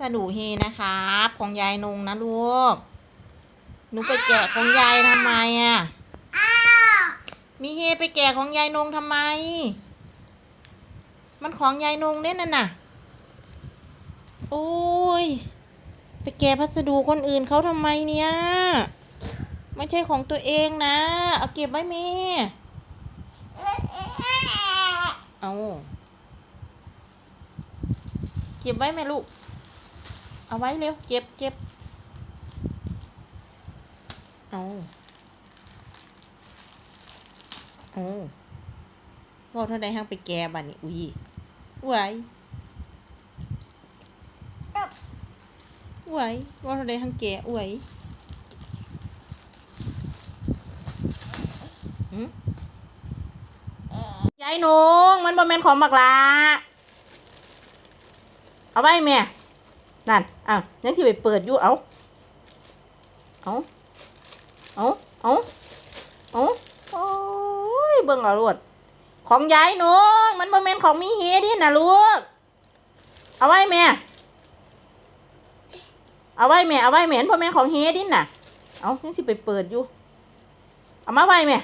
สดุเฮนะครับของยายนงนะลูกหนูไปแกะของยายทำไมอะมีเฮไปแกะของยายนงทำไม มันของยายนงเด้นั่นน่ะ โอ้ย ไปแกะพัสดุคนอื่นเขาทำไมเนี่ย ไม่ใช่ของตัวเองนะ เอาเก็บไว้เมเอา เก็บไว้ไหมลูก เอาไว้เร็ว เก็บเก็บเอาเอาบอกเท่าใดห้างไปแกบัดนี้อุ้ยไหวไหวบอกเท่าใดห้างแกะไหวหึยายนงมันบ่แมนของบักลาเอาไว้แม่ นั่นอ้าวยังที่ไปเปิดอยู่เอาเอาเอาเอาเอาโอ้ยเบิ่งเอาลวดของยายหนูมันบ่แม่นของมีเฮดินะลูกเอาไว้แม่เอาไว้แม่เอาไว้แม่นบ่แม่นของเฮดินน่ะเอายังสิไปเปิดอยู่เอามาไว้แม่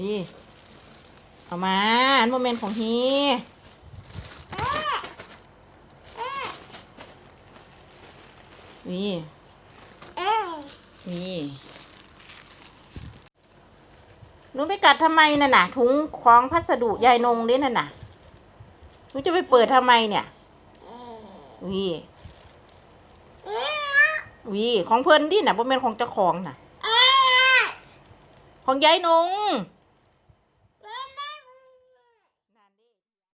นี่เอามาอันบ่แม่นของเฮ นี่นี่หนูไปกัดทำไมน่ะน่ะถุงของพัสดุยายนงเด้น่ะน่ะหนูจะไปเปิดทำไมเนี่ยวีวีของเพิ่นดิน่ะบ่แม่นของเจ้าของน่ะ ของยายนง